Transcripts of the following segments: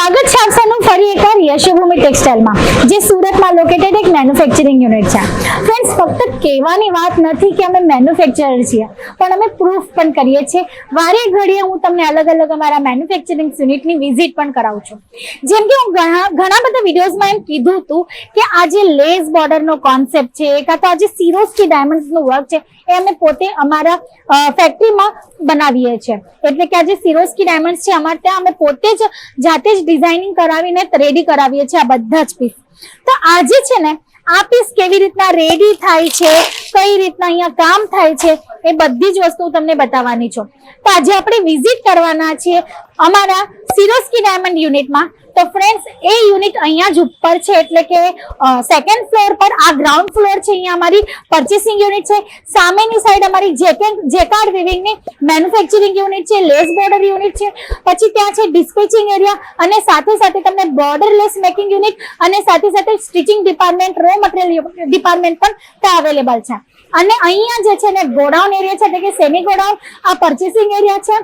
સ્વાગત છે આપ ફરી એકવાર યશોભૂમિ ટેક્સટાઇલમાં જે સુરતમાં લોકેટેડ એક મેન્યુફેક્ચરિંગ યુનિટ છે. ફ્રેન્ડ્સ ફક્ત કહેવાની વાત નથી કે અમે મેન્યુફેક્ચરર છીએ, પણ અમે પ્રૂફ પણ કરીએ છીએ. વારે ઘડીએ હું તમને અલગ અલગ અમારા મેન્યુફેક્ચરિંગ યુનિટની વિઝિટ પણ કરાવું છું. જેમ કે હું ઘણા ઘણા બધા વિડીયોઝમાં એમ કીધું હતું કે આ જે લેસ બોર્ડરનો કોન્સેપ્ટ છે, કાં તો આ જે સિરોસ્કી ડાયમંડ્સનું વર્ક છે, એ અમે પોતે અમારા ફેક્ટરીમાં બનાવીએ છીએ. એટલે કે આ જે સિરોસ્કી ડાયમંડ્સ છે, અમારે ત્યાં અમે પોતે જ જાતે જ ડિઝાઇનિંગ કરાવીને રેડી કરાવીએ છીએ આ બધા જ પીસ તો આજે છે ને આ પીસ કેવી રીતના રેડી થાય છે, કઈ રીતના અહીંયા કામ થાય છે, એ બધી જ વસ્તુ તમને બતાવવાની છું. તો આજે આપણે વિઝિટ કરવાના છીએ અમારા સિરોસ્કી ડાયમંડ યુનિટમાં તો ફ્રેન્ડ્સ એ યુનિટ અહીંયા જ ઉપર છે, એટલે કે સેકન્ડ ફ્લોર પર, આ ગ્રાઉન્ડ ફ્લોર છે અહીંયા અમારી પર્ચેસિંગ યુનિટ છે. સામેની સાઈડ અમારી જેકેન્ડ જેકાર્ડ વિવિંગની મેન્યુફેક્ચરિંગ યુનિટ છે લેસ બોર્ડર યુનિટ છે. પછી ત્યાં છે ડિસ્પેચિંગ એરિયા અને સાથે સાથે તમને બોર્ડર લેસ મેકિંગ યુનિટ અને સાથે સાથે stitching department raw material department પણ ત્યાં અવેલેબલ છે. અને અહીંયા જે છે ને ગોડાઉન એરિયા છે, એટલે કે સેમી ગોડાઉન આ પરચેસિંગ એરિયા છે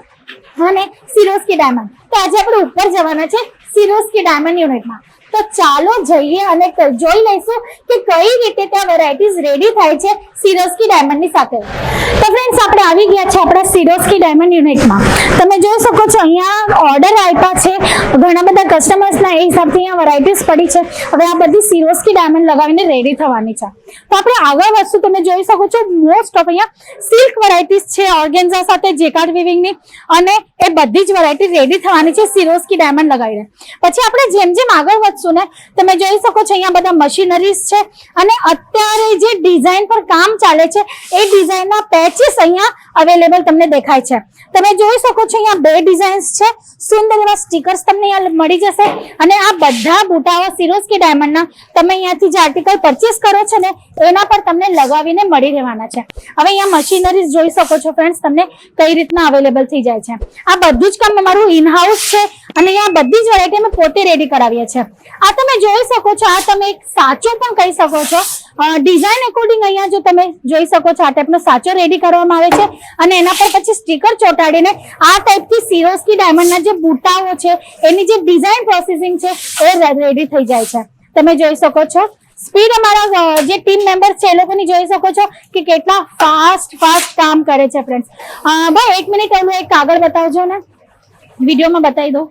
અને સિરોસ્કી ડાયમંડ તો આજે આપણે ઉપર જવાના છે સિરોસ્કી ડાયમંડ યુનિટમાં તો ચાલો જઈએ અને જોઈ લઈશું કે કઈ રીતે ત્યાં વેરાયટીઝ રેડી થાય છે સિરોસ્કી ડાયમંડની સાથે. તો ફ્રેન્ડ્સ આપણે આવી ગયા છે આપણા સિરોસ્કી ડાયમંડ યુનિટમાં તમે જોઈ શકો છો, અહીંયા ઓર્ડર આપ્યા છે. ઘણા બધા કસ્ટમર્સના એ હિસાબથી અહીંયા વેરાયટીઝ પડી છે. હવે આ બધી સિરોસ્કી ડાયમંડ લગાવીને રેડી થવાની છે. તો આપણે આગળ વસ્તુ તમે જોઈ શકો છો મોસ્ટ ઓફ અહીંયા સિલ્ક વેરાયટીઝ છે ઓર્ગેન્ઝા સાથે જેકાર્ડ વિવિંગની અને એ બધી જ વેરાયટી રેડી થવાની છે સિરોસ્કી ડાયમંડ લગાવીને. પછી આપણે જેમ જેમ આગળ વધશું ને, તમે જોઈ શકો છો અહીંયા બધા મશીનરીઝ છે. અને અત્યારે જે ડિઝાઇન પર કામ ચાલે છે, એ ડિઝાઇનના પેચીસ અહીંયા અવેલેબલ તમને દેખાય છે. તમે જોઈ શકો છો અહીંયા બે ડિઝાઇન્સ છે. સુંદર એવા સ્ટીકર્સ તમને અહીંયા મળી જશે. અને આ બધા બુટાઓ સિરોસ્કી ડાયમંડના તમે અહીંયાથી જે આર્ટિકલ પરચેસ કરો છો ને, એના પર તમને લગાવીને મળી રહેવાના છે. હવે અહીંયા મશીનરીઝ જોઈ શકો છો ફ્રેન્ડ્સ તમને કઈ રીતના અવેલેબલ થઈ જાય છે. આ બધું જ કામ અમારું ઇન હાઉસ છે અને અહીંયા બધી જ વેરાયટી અમે પોતે રેડી કરાવીએ છીએ. આ તમે જોઈ શકો છો, આ તમે એક સાચો પણ કહી શકો છો ડિઝાઇન અકોર્ડિંગ અહીંયા જો તમે જોઈ શકો છો, આ ટાઈપનો સાચો રેડી કરવામાં આવે છે અને એના પર પછી સ્ટીકર ચોંટાડીને આ ટાઈપથી સિરોસ્કી ડાયમંડના જે બુટાઓ છે, એની જે ડિઝાઇન પ્રોસેસિંગ છે, એ રેડી થઈ જાય છે. તમે જોઈ શકો છો. સ્પીડ અમારા જે ટીમ મેમ્બર્સ છે, એ લોકોની જોઈ શકો છો કે કેટલા ફાસ્ટ ફાસ્ટ કામ કરે છે ફ્રેન્ડ્સ ભાઈ એક મિનિટ એનું એક કાગળ બતાવજો ને. વિડીયોમાં બતાવી દો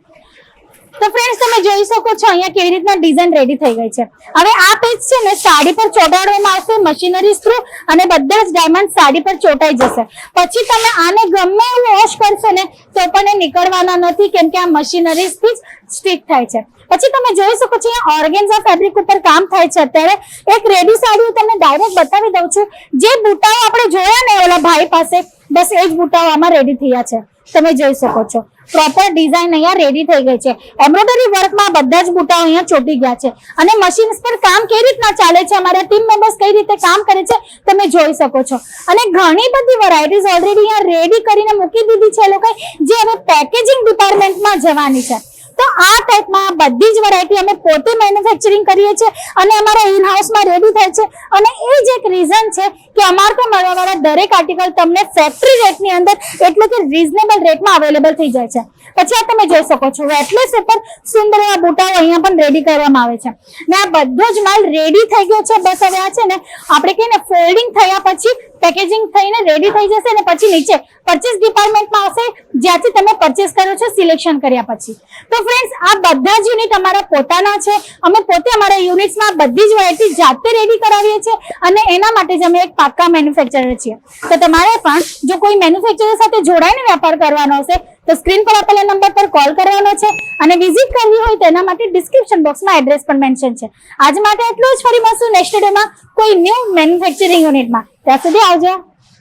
તો ફ્રેન્ડ્સ તમે જોઈ શકો છો અહીંયા કેવી રીતના ડિઝાઇન રેડી થઈ ગઈ છે. હવે આ પેજ છે ને સાડી પર ચોંટાડવામાં આવશે મશીનરી થ્રુ અને બધા જ ડાયમંડ સાડી પર ચોંટાઈ જશે. પછી તમે આને ગમે એવું વોશ કરશો ને, તો પણ એ નીકળવાના નથી, કેમ કે આ મશીનરીઝથી જ સ્ટીક થાય છે. પછી તમે જોઈ શકો છો અહીંયા ઓર્ગેન્ઝા ફેબ્રિક ઉપર કામ થાય છે. અત્યારે એક રેડી સાડી હું તમને ડાયરેક્ટ બતાવી દઉં છું. જે બુટાઓ આપણે જોયા ને ઓલા ભાઈ પાસે, બસ એ જ બુટાઓ આમાં રેડી થયા છે. તમે જોઈ શકો છો. પ્રોપર ડિઝાઇન અહીંયા રેડી થઈ ગઈ છે. એમ્બ્રોઇડરી વર્કમાં બધા જ બુટાઓ અહીંયા ચોટી ગયા છે. અને મશીન્સ પર કામ કેવી રીતના ચાલે છે? અમારા ટીમ મેમ્બર્સ કઈ રીતે કામ કરે છે? તમે જોઈ શકો છો. અને ઘણી બધી વેરાયટીઝ ઓલરેડી અહીંયા રેડી કરીને મૂકી દીધી છે લોકોએ, જે હવે પેકેજિંગ ડિપાર્ટમેન્ટમાં જવાની છે. તો આ ટાઈપમાં બધી જ વેરાયટી અમે પોતે મેન્યુફેક્ચરિંગ કરીએ છીએ અને અમારા ઇન હાઉસમાં રેડી થાય છે. અને એ જ એક રીઝન છે કે અમારે ત્યાં મળવાવાળા દરેક આર્ટિકલ તમને ફેક્ટરી રેટની અંદર એટલે કે રિઝનેબલ રેટમાં અવેલેબલ થઈ જાય છે. પછી આ તમે જોઈ શકો છો વેટલેસ ઉપર સુંદર એવા બુટાઓ અહીંયા પણ રેડી કરવામાં આવે છે. ને આ બધો જ માલ રેડી થઈ ગયો છે. બસ હવે આ છે ને, આપણે કહીએ ને ફોલ્ડિંગ થયા પછી પેકેજિંગ થઈને રેડી થઈ જશે અને પછી નીચે પરચેસ ડિપાર્ટમેન્ટમાં આવશે, જ્યાંથી તમે પરચેસ કરો છો સિલેક્શન કર્યા પછી. તો ફ્રેન્ડ્સ આ બધા જ યુનિટ અમારા પોતાના છે. અમે પોતે અમારા યુનિટ્સમાં બધી જ વેરાયટી જાતે રેડી કરાવીએ છીએ અને એના માટે જ અમે એક પાક્કા મેન્યુફેક્ચરર છીએ. તો તમારે પણ જો કોઈ મેન્યુફેક્ચરર સાથે જોડાઈને વેપાર કરવાનો હશે, તો સ્ક્રીન પર આપેલા નંબર પર કોલ કરવાનો છે અને વિઝિટ કરવી હોય તેના માટે ડિસ્ક્રિપ્શન બોક્સમાં એડ્રેસ પણ મેન્શન છે. આજ માટે એટલું જ. ફરી મળશું નેક્સ્ટ ડેમાં કોઈ ન્યૂ મેન્યુફેક્ચરિંગ યુનિટમાં That's.